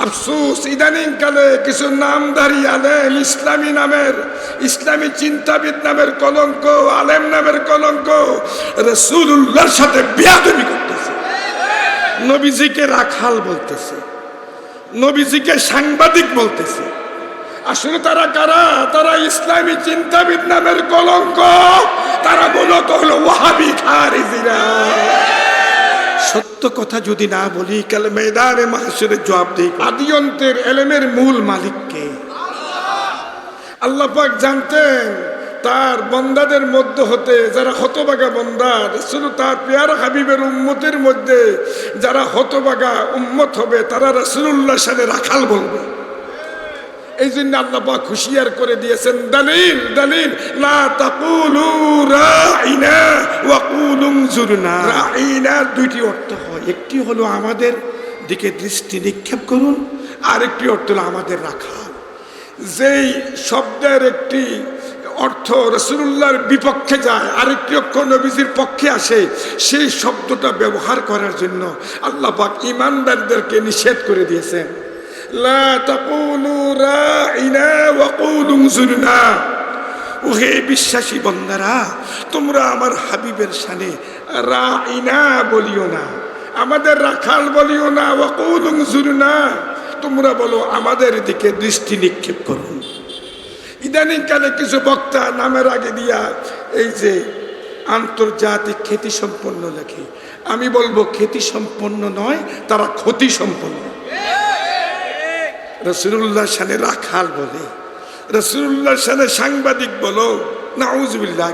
আফসুস ইদানিং কালে কিছু নামধারী আলেম, ইসলামী নামের, ইসলামী চিন্তাবিদ নামের কলঙ্ক, আলেম নামের কলঙ্ক রসুল্লাহর সাথে বিয়াদবি করতেছে। নবীজিকে রাখাল বলতেছে। নবীজিকে সাংবাদিক বলতেছে। আসলে তারা কারা? তারা ইসলামী চিন্তাবিদ নামের কলঙ্ক। তারা মূলত হলো ওয়াহাবি খারিজিরা। সত্য কথা যদি না বলি, কাল ময়দানে মাহসুরে জবাব দিই আদিয়ন্তের এলেমের মূল মালিককে। আল্লাহ পাক জানতেন, তার বন্দাদের মধ্যে হতে, যারা হতবাগা বন্দা শুধু তার পেয়ার হাবিবের উম্মতের মধ্যে যারা হতবাগা উম্মত হবে, তারা রসুল্লাহ সাথে রাখাল বলবে। এই জন্য আল্লাহ পাক হুঁশিয়ার করে দিয়েছেন, দলিল দলিল, লা তাকুলু রাইনা ওয়া কুলু জুরনা। রাইনার দুইটি অর্থ হয়, একটি হলো আমাদের দিকে দৃষ্টি নিক্ষেপ করুন আর একটি অর্থ হলো আমাদের রাখা। যেই শব্দের একটি অর্থ রসুল্লাহর বিপক্ষে যায়, আরেকটি অক্ষর নবীজির পক্ষে আসে, সেই শব্দটা ব্যবহার করার জন্য আল্লাহ পাক ইমানদারদেরকে নিষেধ করে দিয়েছেন। লা তাকুলু রাইনা ওয়া কুলু জুরনা ওহে বিশ্বাসী বন্দারা, তোমরা আমার হাবিবের সানে রাইনা বলিও না, আমাদের রাখাল বলিও না, ওয়া কুলু জুরনা তোমরা বলো, আমাদের দিকে দৃষ্টি নিক্ষেপ করুন। ইদানিং কালে কিছু বক্তা নামের আগে দিয়া এই যে আন্তর্জাতিক খ্যাতি সম্পন্ন লেখে, আমি বলব খ্যাতি সম্পন্ন নয়, তারা ক্ষতি সম্পন্ন রসুল্লাহ সানে রাখাল বলে। রসুল্লাহ সানে সাংবাদিক বলো, নাউজবিল্লাহ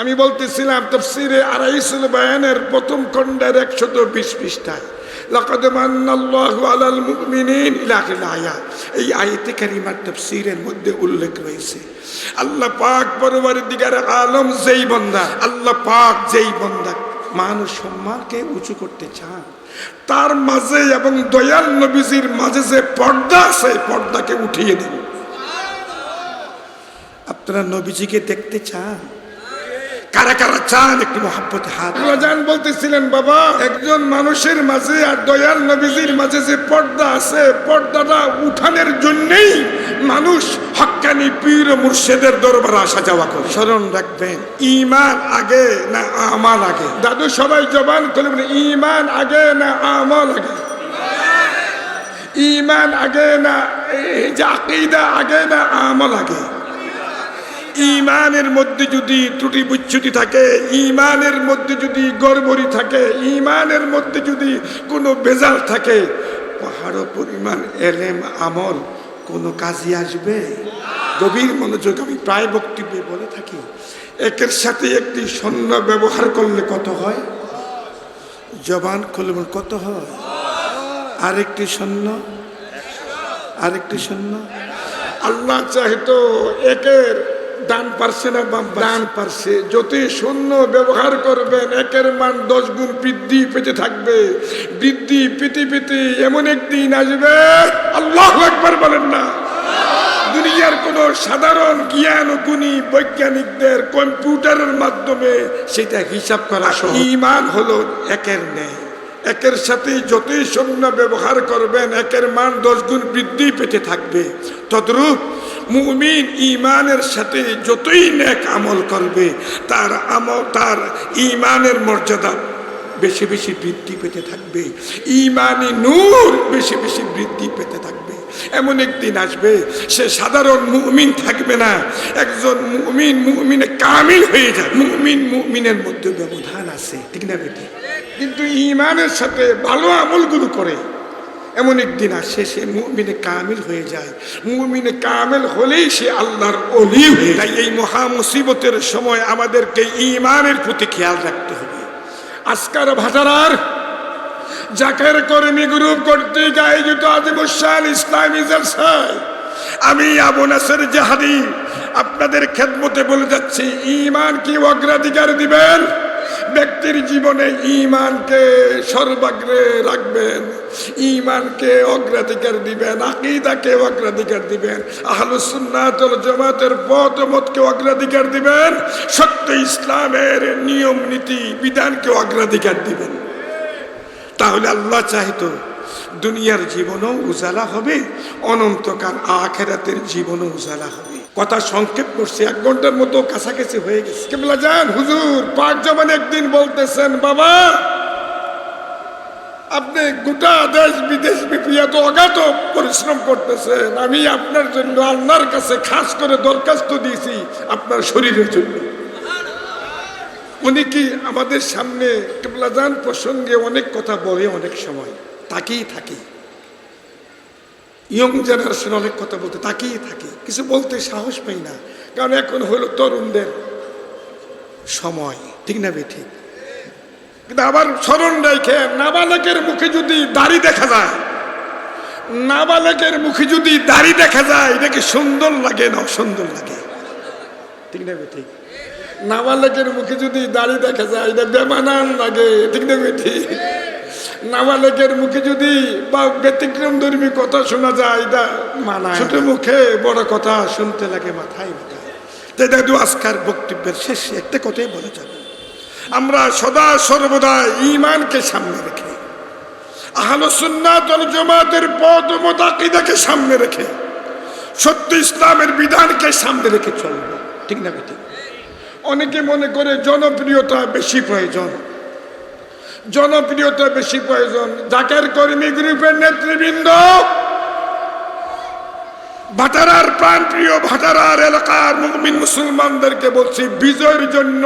আমি বলতেছিলাম, তফসিরে আড়াইশুল বায়ানের প্রথম খণ্ডের একশত বিশ পৃষ্ঠায় এই আয়াতে কারিমার তাফসীরের মধ্যে উল্লেখ রয়েছে, আল্লাহ পাক পরবর্তী দিগার আলম যেই বান্দা, আল্লাহ পাক যেই বান্দা মানুষ সম্মানকে উঁচু করতে চান। তার মাঝে এবং দয়াল নবীজির মাঝে যে পর্দা আছে পর্দাকে উঠিয়ে দেন আপনারা নবীজিকে দেখতে চান? কারা কারা চান একটু মহাব্বতে হাত। জান বলতেছিলেন বাবা একজন মানুষের মাঝে আর দয়াল নবীজির মাঝে যে পর্দা আছে পর্দাটা উঠানের জন্যই মানুষ হক্কানি পীর মুর্শেদের দরবারে আসা যাওয়া করে। স্মরণ রাখবেন ইমান আগে না আমাল আগে? দাদু সবাই জবান বলে ইমান আগে না আমল আগে? ইমান আগে না এই যে আকিদা আগে না আমল আগে? ইমানের মধ্যে যদি ত্রুটি বিচ্ছুতি থাকে, ইমানের মধ্যে যদি গড়বড়ি থাকে, ইমানের মধ্যে যদি কোনো বেজাল থাকে পাহাড় পরিমাণ, এলেম, আমল, কোনো কাজে আসবে? গভীর মনোযোগ আমি প্রায় বক্তব্যে বলে থাকি। একের সাথে একটি সৈন্য ব্যবহার করলে কত হয়? জবান খুলবে, কত হয়? আরেকটি সৈন্য আরেকটি সৈন্য আল্লাহ চাহিতো একের ডান পারছে না বাম ডান পারছে যতই শূন্য ব্যবহার করবেন একের মান দশ গুণ বৃদ্ধি পেতে থাকবে। বৃদ্ধি পেতে পেতে এমন একদিন আসবে আল্লাহ একবার বলেন না। দুনিয়ার কোন সাধারণ জ্ঞান ও গুণী বৈজ্ঞানিকদের কম্পিউটারের মাধ্যমে সেটা হিসাব করা ইমান হলো একের ন্যায়। একের সাথে যতই সৈন্য ব্যবহার করবেন একের মান দশ গুণ বৃদ্ধি পেতে থাকবে। তদ্রূপ মুমিন ইমানের সাথে যতই নেক আমল করবে, তার আমল, তার ইমানের মর্যাদা বেশি বেশি বৃদ্ধি পেতে থাকবে। ইমানি নূর বেশি বেশি বৃদ্ধি পেতে থাকবে। এমন একদিন আসবে, সে সাধারণ মুমিন থাকবে না। একজন মুমিন, মুমিনে কামিল হয়ে যায়। মুমিন, মুমিনের মধ্যে ব্যবধান আছে। ঠিক না বেটি? কিন্তু ইমানের সাথে ভালো আমলগুলো করে। এমন একদিন আসে, সে মুমিনে কামিল হয়ে যায়। মুমিনে কামিল হলেই সে আল্লাহর অলি হয়ে যায়। এই মহা মুসিবতের সময় আমাদেরকে ইমানের প্রতি খেয়াল রাখতে হবে। আজকার ভাটারার জাকের কর্মী গ্রুপ কর্তৃক আয়োজিত আজিবুসান ইসলামী জলসায় আমি আবু নাসের জাহাদি আপনাদের খেদমতে বলে যাচ্ছি ইমান কি অগ্রাধিকার দিবেন? ব্যক্তির জীবনে ইমানকে সর্বাগ্রে রাখবেন ইমানকে অগ্রাধিকার দিবেন, আকিদাকে অগ্রাধিকার দিবেন আহলুসুন্নাতল জামাতের পথ মতকে অগ্রাধিকার দিবেন, সত্য ইসলামের নিয়ম, নীতি, বিধানকে অগ্রাধিকার দিবেন। তাহলে আল্লাহ চাহিত দুনিয়ার জীবনও উজালা হবে, অনন্তকাল আখেরাতের জীবনও উজালা হবে। কথা সংক্ষেপ করছে, এক ঘণ্টার মতো কাছাকাছি হয়ে গেছে। কেবলা যান হুজুর, পাক জমান একদিন বলতেছেন, বাবা, আপনি গোটা দেশ বিদেশ ব্যাপী এত অগাধ পরিশ্রম করতেছেন। আমি আপনার জন্য আল্লাহর কাছে খাস করে দরখাস্ত দিয়েছি আপনার শরীরের জন্য। উনি কি আমাদের সামনে কেবলাজান প্রসঙ্গে অনেক কথা বলে অনেক সময়? তাকেই থাকি। ইয়ং জেনারেশন অনেক কথা বলতে তাকেই থাকি। কিছু বলতে সাহস পাই না, কারণ এখন হলো তরুণদের সময়। ঠিক না বে, ঠিক? কিন্তু আবার স্মরণ রেখে, নাবালকের মুখে যদি দাড়ি দেখা যায়, নাবালকের মুখে যদি দাড়ি দেখা যায় এটাকে সুন্দর লাগে না সুন্দর লাগে। ঠিক না ঠিক? নাবালকের মুখে যদি দাড়ি দেখা যায় এটা বেমানান লাগে। ঠিক না ঠিক? নাবালকের মুখে যদি বা ব্যতিক্রম ধর্মী কথা শোনা যায় এটা ছোট মুখে বড় কথা শুনতে লাগে মাথায় মাথায় তাই দাদু আজকার বক্তব্যের শেষে একটা কথাই বলে যাবে। আমরা সদা সর্বদা ইমানকে সামনে রেখে আহলসুন্নাত জামাতের পদ মোতাকিদাকে সামনে রেখে সত্য ইসলামের বিধানকে সামনে রেখে চলবো। ঠিক না ঠিক অনেকে মনে করে জনপ্রিয়তা বেশি প্রয়োজন। জনপ্রিয়তা বেশি প্রয়োজন। জাকের কর্মী গ্রুপের নেতৃবৃন্দ, ভাটারার প্রাণপ্রিয় ভাটারার এলাকার মুমিন মুসলমানদেরকে বলছি, বিজয়ের জন্য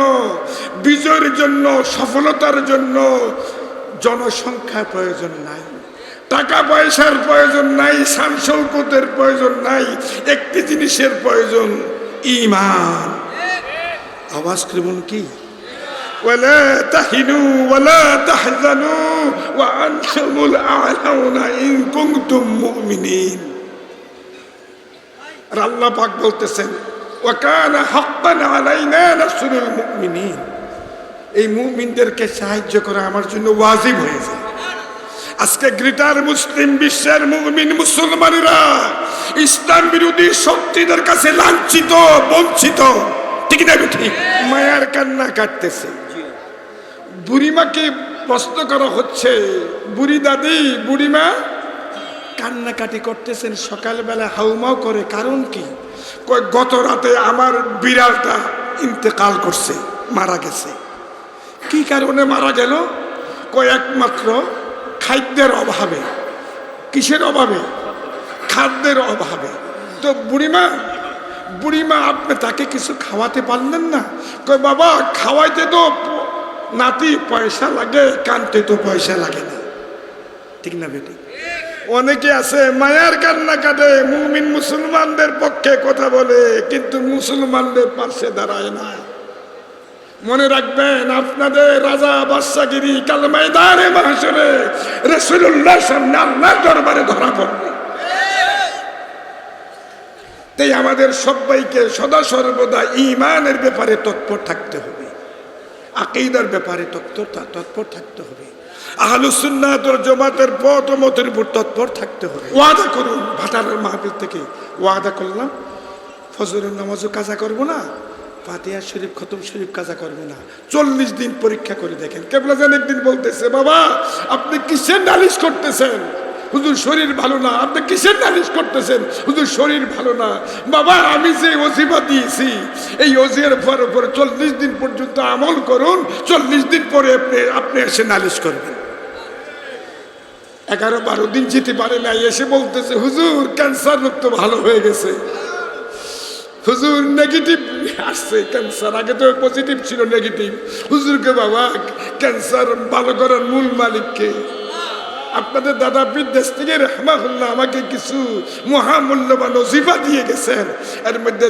বিজয়ের জন্য, সফলতার জন্য জনসংখ্যা প্রয়োজন নাই। টাকা পয়সার প্রয়োজন নাই সাংসৌকতের প্রয়োজন নাই, একটি জিনিসের প্রয়োজন, ইমান। আওয়াজ করবেন কি? ولا تهنوا ولا تحزنوا وأنتم الأعلون إن كنتم مؤمنين আর আল্লাহ পাক বলতেছেন ওয়াকানা হাক্কান আলাইনা নাসরুল মুমিনিন এই মুমিনদেরকে সাহায্য করা আমার জন্য ওয়াজিব হয়েছে আজকে গ্রেটার মুসলিম বিশ্বের মুমিন মুসলমানেরা ইসলাম বিরোধী শক্তিদের কাছে লাঞ্ছিত বঞ্চিত ঠিক না ঠিক মায়ার কান্না কাটতেছে বুড়িমাকে প্রশ্ন করা হচ্ছে, বুড়ি দাদি, বুড়িমা, কান্নাকাটি করতেছেন সকালবেলা হাউমাও করে কারণ কি? গত রাতে আমার বিড়ালটা ইন্তেকাল করছে, মারা গেছে। কি কারণে মারা গেল? কয়, একমাত্র খাদ্যের অভাবে। কিসের অভাবে? খাদ্যের অভাবে। তো বুড়িমা বুড়িমা, আপনি তাকে কিছু খাওয়াতে পারলেন না? কয়, বাবা, খাওয়াইতে তো নাতি পয়সা লাগে, কানতে তো পয়সা লাগে না। ঠিক না বেটি? অনেকে আছে, মায়ার কান্না কাটে মুমিন মুসলমানদের পক্ষে কথা বলে, কিন্তু মুসলমানদের পাশে দাঁড়ায় না। মনে রাখবেন, আপনাদের রাজা বাদশাগিরি কাল ময়দানে মাহসরে রসুল্লাহ সামনে দরবারে ধরা পড়বে। তাই আমাদের সবাইকে সদা সর্বদা ইমানের ব্যাপারে তৎপর থাকতে হবে। আকিদার ব্যাপারে তৎপর থাকতে হবে। আহলুসুন্নাতর জমাতের পথ মতের উপর তৎপর থাকতে হবে। ওয়াদা করুন। ভাটারের মাহফিল থেকে ওয়াদা করলাম। ফজরের নামাজও কাজা করব না। ফাতিহা শরীফ, খতম শরীফ কাজা করবে না। চল্লিশ দিন পরীক্ষা করে দেখেন। কেবলা যেন একদিন বলতেছে, বাবা, আপনি কিসের নালিশ করতেছেন? হুজুর, শরীর ভালো না। আপনি কিসের নালিশ করতেছেন? হুজুর, শরীর ভালো না। বাবা, আমি যে ওজিফা দিয়েছি, এই ওজিয়ার পর পরে চল্লিশ দিন পর্যন্ত আমল করুন, চল্লিশ দিন পরে আপনি আপনি এসে নালিশ করবেন। এগারো বারো দিন যেতে পারে না এসে বলতেছে, হুজুর ক্যান্সার রোগ তো ভালো হয়ে গেছে। হুজুর নেগেটিভ আসছে ক্যান্সার আগে তো পজিটিভ ছিল নেগেটিভ হুজুরকে, বাবা ক্যান্সার ভালো করার মূল মালিককে আপনাদের দাদা বিদেশ থেকে রহমাহুল্লাহ আমাকে কিছু মহামূল্যবান ওজিফা দিয়ে গেছেন। এর মধ্যে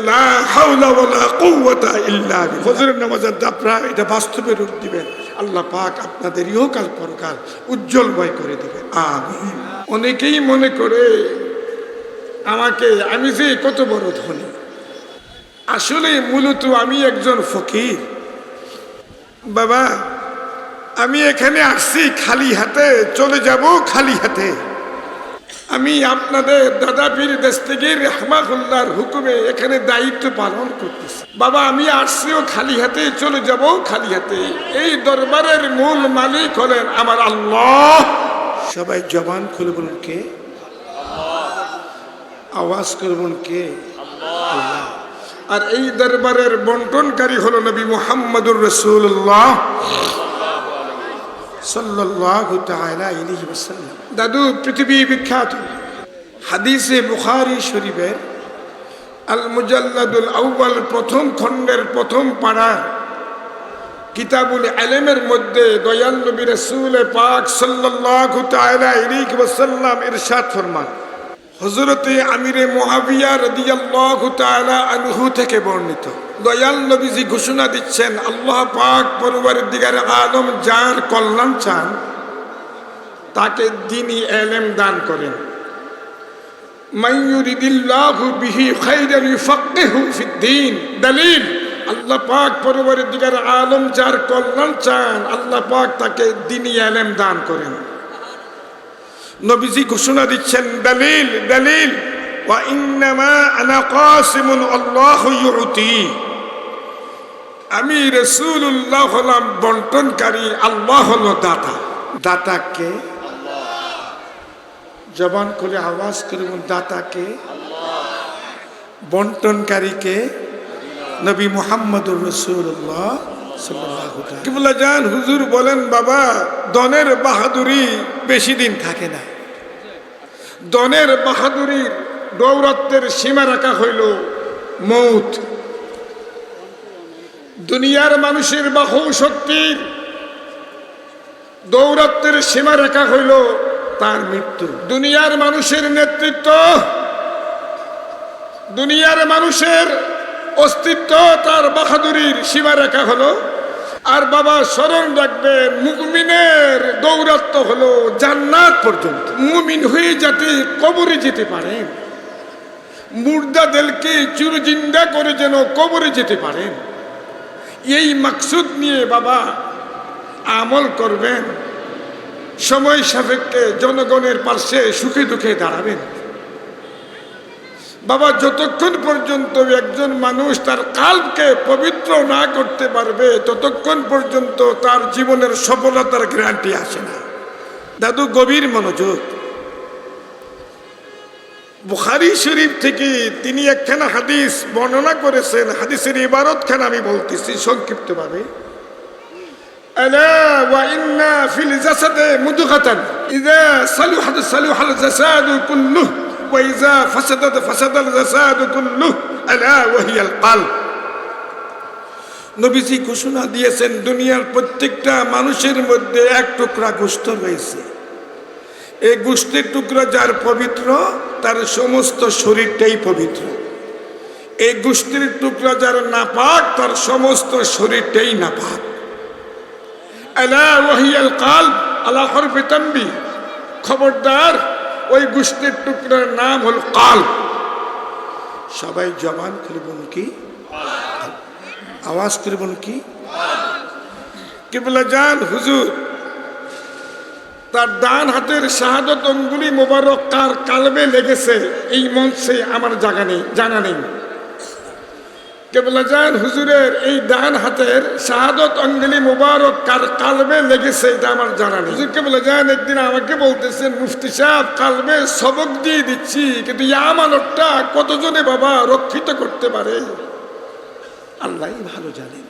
এটা বাস্তবে রূপ দিবেন। আল্লাহ পাক আপনাদের ইহকাল পরকাল উজ্জ্বলময় করে দিবেন। আমি অনেকেই মনে করে আমাকে, আমি যে কত বড় ধনী। আসলে মূলত আমি একজন ফকির। বাবা আমি এখানে আসছি খালি হাতে, চলে যাব খালি হাতে। আমি আপনাদের দাদা পীর দেশতেগির রহমাহুল্লাহর হুকুমে এখানে দায়িত্ব পালন করতেছি। বাবা, আমি আসছিও খালি হাতে, চলে যাব খালি হাতে। এই দরবারের মূল মালিক হলেন আমার আল্লাহ। সবাই জবান খুলে বলুন কে? আওয়াজ করে বলুন কে। আর এই দরবারের বন্টনকারী হলো নবী মুহাম্মদুর রসুল্লাহ দাদু, পৃথিবী বিখ্যাত। হাদিসে বুখারী শরীফের আল মুজাল্লাদুল আউয়াল প্রথম খণ্ডের প্রথম পাড়া কিতাবুল আলেমের মধ্যে দয়াল নবী রসুল পাক সাল্লাল্লাহু তাআলা আলাইহি ওয়াসাল্লাম ইরশাদ ফরমান হযরতে আমিরে মুআবিয়া রাদিয়াল্লাহু তাআলা আনহু থেকে বর্ণিত। দয়াল নবীজি ঘোষণা দিচ্ছেন, আল্লাহ পাক পরওয়ারদিগার আলম যার কল্যাণ চান, তাকে দিনই এলেম দান করেন। দলিল, আল্লাহ পাক পরবরের আলম চান, আল্লাহ পাক তাকে এলেম দান করেন। দিচ্ছেন, দলিল দলিল আমি রাসূলুল্লাহ হলাম বন্টনকারী আল্লাহ হলো দাতা দাতাকে জবান করে আওয়াজ করে বলুন দাতাকে বন্টনকারীকে নবী মুহাম্মদুর রসুল্লাহ কিবুল্লা জান হুজুর বলেন বাবা দনের বাহাদুরি বেশি দিন থাকে না। দনের বাহাদুরির দৌরত্বের সীমা রাখা হইল মৌত। দুনিয়ার মানুষের বাহু শক্তির দৌরত্বের সীমা রেখা হইল তার মৃত্যু। দুনিয়ার মানুষের নেতৃত্ব, দুনিয়ার মানুষের অস্তিত্ব তার বাহাদুরির সীমা রেখা হলো। আর বাবা স্মরণ রাখবেন মুমিনের দৌরাত্ম হলো জান্নাত পর্যন্ত। মুমিন হয়ে যাতে কবরে যেতে পারেন মুর্দাদেরকে চিরজিন্দা করে যেন কবরে যেতে পারেন এই মাকসুদ নিয়ে বাবা আমল করবেন। সময় সাপেক্ষে জনগণের পাশে সুখে দুঃখে দাঁড়াবেন। বাবা, যতক্ষণ পর্যন্ত একজন মানুষ তার কালকে পবিত্র না করতে পারবে, ততক্ষণ পর্যন্ত তার জীবনের সফলতার গ্যারান্টি আসে না। দাদু, গভীর মনোযোগ। বুখারি শরীফ থেকে তিনি একখানা হাদিস বর্ণনা করেছেন, হাদিসের ইবারতখান আমি বলতেছি সংক্ষিপ্তভাবে। নবীজি ঘোষণা দিয়েছেন, দুনিয়ার প্রত্যেকটা মানুষের মধ্যে এক টুকরা গোষ্ঠ রয়েছে। এই গোষ্ঠের টুকরা যার পবিত্র, তার সমস্ত শরীরটাই পবিত্র। এই গোষ্ঠীর টুকরা যার নাপাক, তার সমস্ত শরীরটাই নাপাক। আলা ওয়াহিয়াল কাল আলা হরফে খবরদার, ওই গোষ্ঠীর টুকরার নাম হল কাল সবাই জবান করে বলুন কি? আওয়াজ করে বলুন কি? কিবলা জান, হুজুর। তার ডান হাতের শাহাদত অঙ্গুলি মোবারক কার কালবে লেগেছে। এই মঞ্চে আমার জায়গা নেই, জানা নেই। কেবলা জান হুজুরের এই ডান হাতের শাহাদত অঙ্গলি মুবারক কার কালবে লেগেছে, এটা আমার জানা নেই। হুজুর কেবলা জান একদিন আমাকে বলতেছেন, মুফতি সাহেব, কালবে সবক দিয়ে দিচ্ছি, কিন্তু আমানতটা কতজনে বাবা রক্ষিত করতে পারে? আল্লাহ ভালো জানেন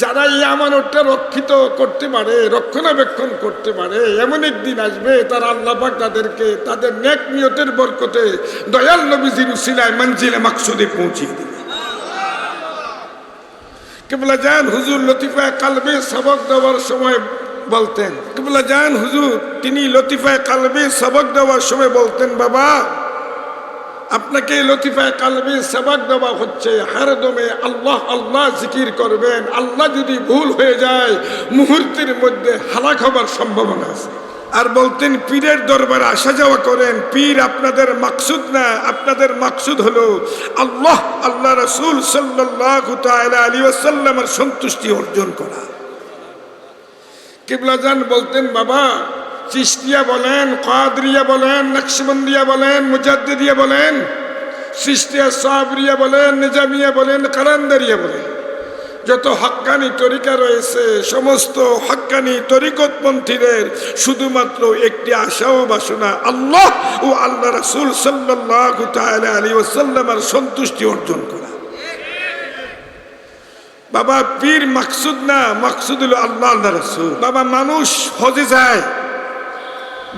যারা এই আমানতটা রক্ষিত করতে পারে, রক্ষণাবেক্ষণ করতে পারে, এমন একদিন আসবে, তারা আল্লাহ পাক তাদেরকে, তাদের নেক নিয়তের বরকতে দয়াল নবীজির উসিলায় মঞ্জিলে মাকসুদে পৌঁছিয়ে দেবে। কেবলা জান হুজুর লতিফায় কালবে সবক দেওয়ার সময় বলতেন, কেবলা জান হুজুর, তিনি লতিফায় কালবে সবক দেওয়ার সময় বলতেন, বাবা আপনাকে লতিফায় কালবে সবক দেওয়া হচ্ছে, হারদমে আল্লাহ আল্লাহ জিকির করবেন, আল্লাহ যদি ভুল হয়ে যায়, মুহূর্তের মধ্যে হালাক হবার সম্ভাবনা আছে। আর বলতেন, পীরের দরবারে আসা যাওয়া করেন, পীর আপনাদের মাকসুদ না, আপনাদের মাকসুদ হলো আল্লাহ আল্লাহ রসুল সাল্লাহ সন্তুষ্টি অর্জন করা। কিবলাজান বলতেন, বাবা চিস্তিয়া বলেন, কাদরিয়া বলেন, নকশবন্দিয়া বলেন, মুজাদ্দিদিয়া বলেন সৃষ্টিয়া সাবরিয়া বলেন, নিজামিয়া বলেন কালান্দারিয়া বলেন। যত হক্কানি তরিকা রয়েছে, সমস্ত হক্কানি তরিকতপন্থীদের শুধুমাত্র একটি আশা ও বাসনা, আল্লাহ ও আল্লাহ রাসূল সাল্লাল্লাহু তাআলা আলাইহি ওয়াসাল্লামের সন্তুষ্টি অর্জন করা। বাবা, পীর মাকসুদ না মাকসুদ হলো আল্লাহ আল্লাহ রাসূল। বাবা, মানুষ হজে যায়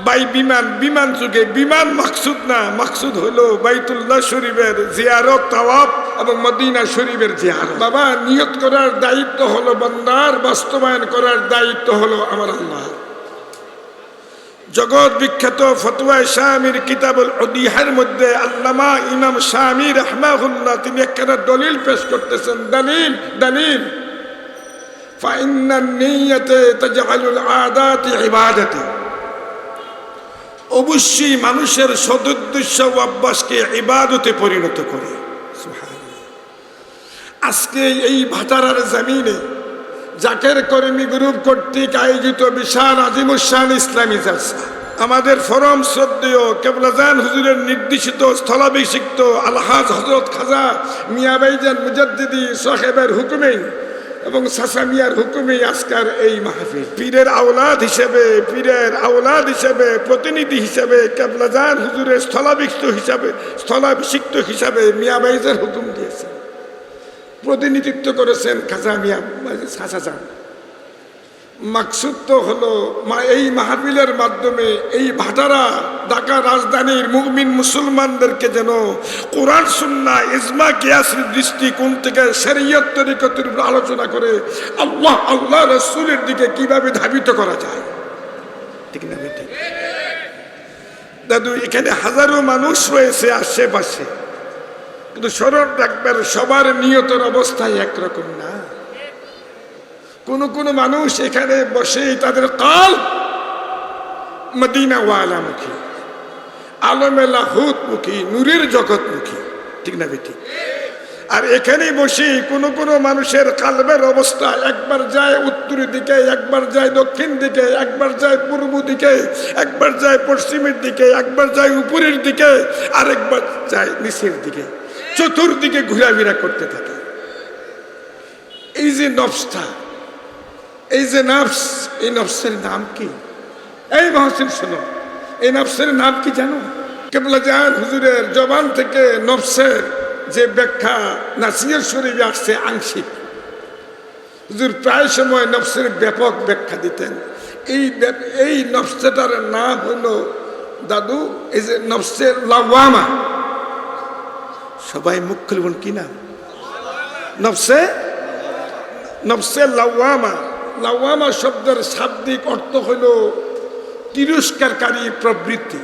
বাই বিমান বিমান যুগে বিমান মাকসুদ না মাকসুদ হলো বাইতুল্লাহ শরীফের জিয়ারত তাওয়াব এবং মদিনা শরীফের জিয়ারত বাবা নিয়ত করার দায়িত্ব হলো বন্দার বাস্তবায়ন করার দায়িত্ব হলো আমার আল্লাহ জগৎ বিখ্যাত ফতুয়া শামির কিতাবুল উদিহার মধ্যে আল্লামা ইমাম শামি রহমাহুল্লাহ তিনি একখানা দলিল পেশ করতেছেন দলিল দলিল فإن النية تجعل العادات عبادة অবশ্যই মানুষের সদুদ্দেশ্য ও অভ্যাসকে ইবাদতে পরিণত করে। আজকে এই ভাটারার জমিনে জাকের কর্মী গ্রুপ কর্তৃক আয়োজিত বিশাল আজিমুসান ইসলামী জালসা। আমাদের ফরম শ্রদ্ধেয় কেবলাজান হুজুরের নির্দেশিত স্থলাভিষিক্ত আলহাজ হজরত খাজা মিয়াবাইজান মুজাদ্দিদি সাহেবের হুকুমেই এবং সাসামিয়ার হুকুমে আজকার এই মাহফিল। পীরের আওলাদ হিসেবে, পীরের আওলাদ হিসেবে, প্রতিনিধি হিসেবে কেবলাজান হুজুরের স্থলাভিক্ত হিসাবে, স্থলাভিষিক্ত হিসাবে মিয়াবাইজের হুকুম দিয়েছেন। প্রতিনিধিত্ব করেছেন খাজা মিয়া সাসা। মাকসুদ তো হলো এই মাহফিলের মাধ্যমে এই ভাটারা, ঢাকা রাজধানীর মুমিন মুসলমানদেরকে যেন কোরআন সুন্না ইজমা, কিয়াসের দৃষ্টিকোণ থেকে শরীয়ত তরিকতের আলোচনা করে আল্লাহ আল্লাহ রসুলের দিকে কীভাবে ধাবিত করা যায়? ঠিক না বেটি দাদু, এখানে হাজারো মানুষ রয়েছে আশেপাশে। কিন্তু স্মরণ রাখবেন, সবার নিয়তের অবস্থায় একরকম না। কোন কোন মানুষ এখানে বসে তাদের কাল মদিনা ওয়ালামুখী আলমে লাহুত মুখী নূরের জগৎমুখী, ঠিক না বেটি? আর এখানে বসে কোন কোন মানুষের কালবের অবস্থা একবার যায় উত্তরের দিকে, একবার যায় দক্ষিণ দিকে, একবার যায় পূর্ব দিকে, একবার যায় পশ্চিমের দিকে, একবার যায় উপরের দিকে, আরেকবার যায় নিচের দিকে, চতুর্দিকে ঘোরাফেরা করতে থাকে। এই যে নফসটা এই যে নফস, এই নফসের নাম কি? এই মহসিন, শোনো, এই নফসের নাম কি জানো? কেবলা জান হুজুরের জবান থেকে নফসের যে ব্যাখ্যা নাসির শরীফে আসছে আংশিক। হুজুর, প্রায় সময় নফসের ব্যাপক ব্যাখ্যা দিতেন। এই এই নফসটার নাম হলো দাদু, এই যে নফসের লাওয়ামা। সবাই মুখ খুলবেন কি নাম নফসে নফসে লাওয়ামা। লাওয়ামা শব্দের শাব্দিক অর্থ হইল তিরস্কারকারী প্রবৃত্তি।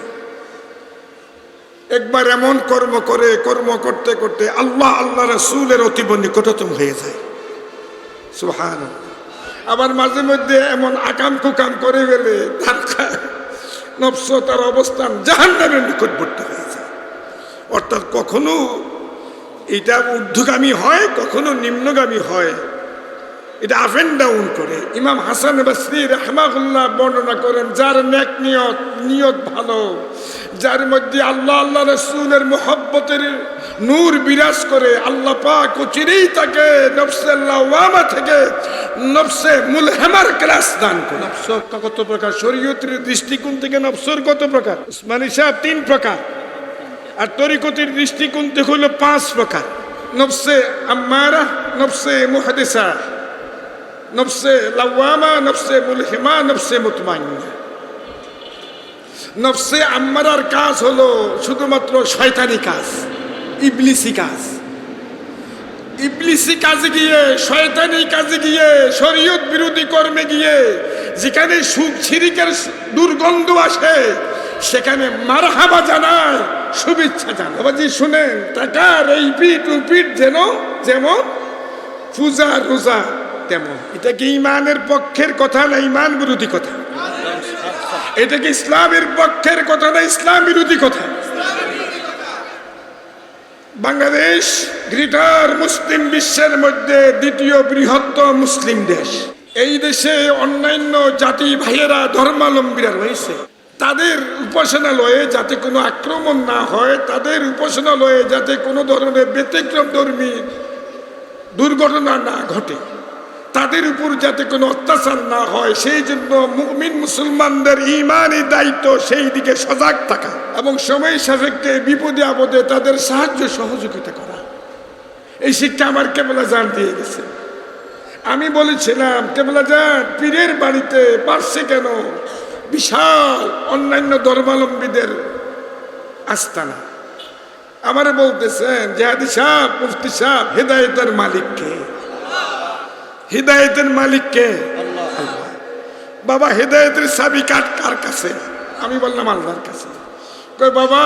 একবার এমন কর্ম করে, কর্ম করতে করতে আল্লাহ আল্লাহ রসুলের অতীব নিকটতম হয়ে যায়। সুহান আবার মাঝে মধ্যে এমন আকাম কুকাম করে গেলে তার নফস, তার অবস্থান জাহান্নামের নিকটবর্তী হয়ে যায়। অর্থাৎ কখনো এটা ঊর্ধ্বগামী হয়, কখনো নিম্নগামী হয়। এটা আপ অ্যান্ড ডাউন করে। ইমাম হাসান বাসরি রহমাহুল্লাহ বর্ণনা করেন, যার নেক নিয়ত নিয়ত ভালো, যার মধ্যে আল্লাহ আল্লাহ রসুলের মোহব্বতের নূর বিরাজ করে, আল্লাহ পাক চিরেই তাকে নফসে থেকে নফসে মুলহেমার ক্লাস দান করে। নফস কত প্রকার? শরীয়তের দৃষ্টিকোণ থেকে নফসর কত প্রকার? উসমানী সাহেব তিন প্রকার। আর তরিকতের দৃষ্টিকোণ থেকে হলো পাঁচ প্রকার। নফসে আম্মারা, নফসে মুহাদিসা নফসে লাওয়ামা, নফসে মুলহিমা নফসে মুতমাইনা। নফসে আম্মারার কাজ হলো শুধুমাত্র শয়তানি কাজ, ইবলিসি কাজ। ইবলিসি কাজে গিয়ে, শয়তানি কাজে গিয়ে, শরীয়ত বিরোধী কর্মে গিয়ে, যেখানে সুখ ছিরিকের দুর্গন্ধ আসে, সেখানে মারহাবা জানায়, শুভেচ্ছা জানায়। বাবাজি, শুনেন, টাকার এই পিঠ ও পিঠ যেন, যেমন পূজা রোজা তেমন। এটা কি ইমানের পক্ষের কথা না ইমান বিরোধী কথা? এটা কি ইসলামের পক্ষের কথা না ইসলাম বিরোধী কথা? বাংলাদেশ, গ্রেটার মুসলিম বিশ্বের মধ্যে দ্বিতীয় বৃহত্তম মুসলিম দেশ। এই দেশে অন্যান্য জাতি ভাইয়েরা ধর্মাবলম্বীরা রয়েছে। তাদের উপাসনালয়ে যাতে কোনো আক্রমণ না হয়, তাদের উপাসনালয়ে যাতে কোনো ধরনের ব্যতিক্রম ধর্মী দুর্ঘটনা না ঘটে। তাদের উপর যাতে কোনো অত্যাচার না হয়, সেই জন্য মুমিন মুসলমানদের ইমানই দায়িত্ব, সেই দিকে সজাগ থাকা এবং সময় সাপেক্ষে বিপদে আপদে তাদের সাহায্য সহযোগিতা করা। এই শিক্ষা আমার কেবলা জান দিয়ে গেছে। আমি বলেছিলাম, কেবলা যান পীরের বাড়িতে পারছে কেন? বিশাল অন্যান্য ধর্মাবলম্বীদের আস্তানা। আমার বলতেছেন জেহাদি সাহ মুফতি সাহ হেদায়তের মালিককে। হৃদায়তের মালিককে। বাবা, হৃদায়তের কাঠ কার কাছে? আমি বললাম, আল্লাহর কাছে। বাবা,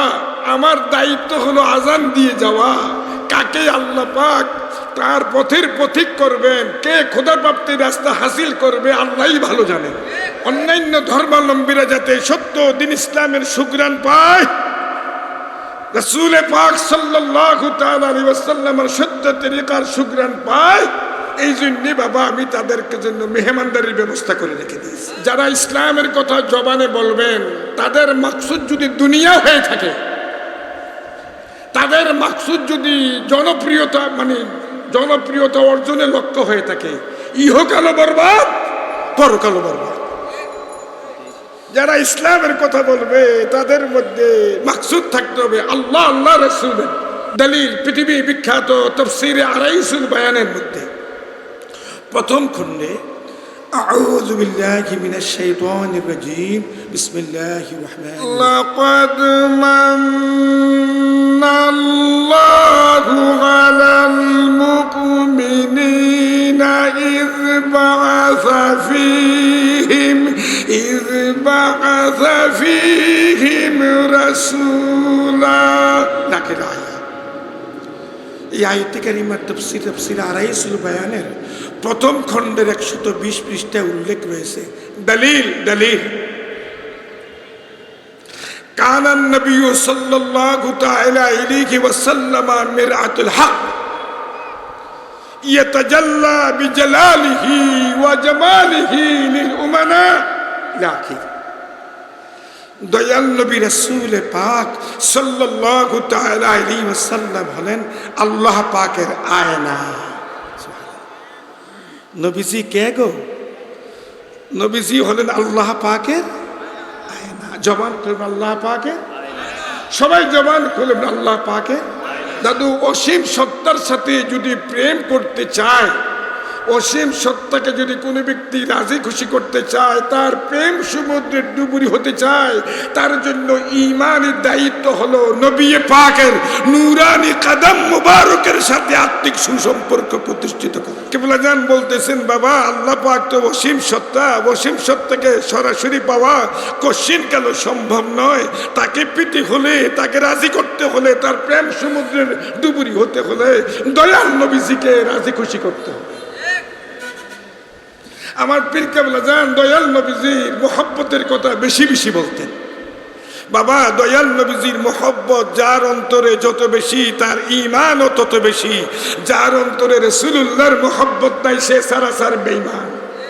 আমার দায়িত্ব হলো আজান দিয়ে যাওয়া। কাকে আল্লাহ পাক তার পথের পথিক করবেন? কে খোদা প্রাপ্তির রাস্তা হাসিল করবে? আল্লাহই ভালো জানেন অন্যান্য ধর্মাবলম্বীরা যাতে সত্য দিন ইসলামের সুগ্রাণ পায়, রসুলে পাক আলাইহি ওয়াসাল্লামের সত্য তরিকার সুগ্রাণ পায় এই জন্য বাবা আমি তাদেরকে জন্য মেহমানদারির ব্যবস্থা করে রেখে দিয়েছি। যারা ইসলামের কথা জবানে বলবেন, তাদের মাকসুদ যদি দুনিয়া হয়ে থাকে, তাদের মাকসুদ যদি জনপ্রিয়তা মানে জনপ্রিয়তা অর্জনের লক্ষ্য হয়ে থাকে, ইহকালও বরবাদ, পরকালও বরবাদ। যারা ইসলামের কথা বলবে, তাদের মধ্যে মাকসুদ থাকতে হবে আল্লাহ আল্লাহ রসুলের। দলিল, পৃথিবী বিখ্যাত তফসিরে আড়াইশুল বয়ানের মধ্যে। প্রথম খণ্ডে أعوذ بالله من الشيطان الرجيم بسم الله الرحمن الرحيم لقد من الله على المؤمنين إذ بعث فيهم إذ بعث فيهم رسولا لكن آية এই আয়তে কারিমার তফসির তফসির আড়াইশুল বয়ানের প্রথম খণ্ডের একশত বিশ পৃষ্ঠায় উল্লেখ রয়েছে দলিল দলিল كان النبي صلى الله تعالى عليه وسلم مرعة الحق يتجلى بجلاله وجماله للأمناء لكن দয়াল নবী রসুল পাক সাল্লাল্লাহু তাআলা আলাইহি ওয়াসাল্লাম হলেন আল্লাহ পাকের আয়না নবীজি কে গো? নবীজি হলেন আল্লাহ পাকের জবান করবেন আল্লাহ পাকে? সবাই জবান করবেন আল্লাহ পাকে। দাদু অসীম সত্তার সাথে যদি প্রেম করতে চায় অসীম সত্তাকে যদি কোনো ব্যক্তি রাজি খুশি করতে চায়, তার প্রেম সমুদ্রের ডুবুরি হতে চায়, তার জন্য ইমানের দায়িত্ব হলো নবী পাকের নুরানি কাদাম মুবারকের সাথে আত্মিক সুসম্পর্ক প্রতিষ্ঠিত কেবলা যান বলতেছেন, বাবা, আল্লাহ পাক তো অসীম সত্তা, অসীম সত্তাকে সরাসরি পাওয়া কশিন কালো সম্ভব নয়? তাকে পিটি হলে, তাকে রাজি করতে হলে, তার প্রেম সমুদ্রের ডুবুরি হতে হলে দয়াল নবীজিকে রাজি খুশি করতে হবে। আমার পীর কেবলা যান দয়াল নবীজির মোহব্বতের কথা বেশি বেশি বলতেন। বাবা, দয়াল নবীজির মোহব্বত যার অন্তরে যত বেশি, তার ইমানও তত বেশি। যার অন্তরে রসুল্লাহর মোহব্বত নাই, সে সারাসার বেইমান